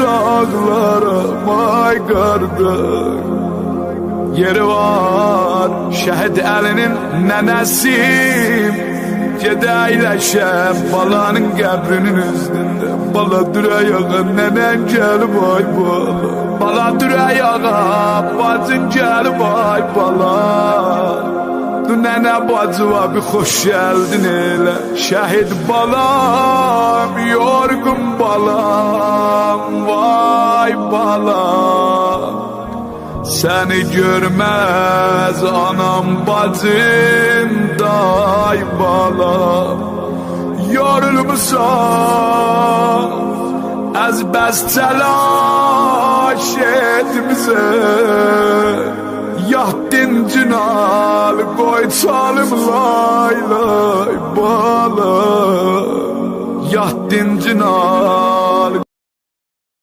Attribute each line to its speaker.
Speaker 1: uzaklara Ay kardeş Yeri var şəhid əlinin nənəsim Gedəyləşəm balanın qəbrinin üstündə Bala dürəyağa nənən gəlib ay bala. Bala dürəyağa bacın gəlib ay bala. Du nənə bacı var bir xoş gəldin elə Şəhid balam, yorgun balam Vay balam seni görmez anam bacım day bala Yorulmuşam az bəs təlaş etmizə Yahdin cinal qoy çalım lay lay bala. Yahdin cinal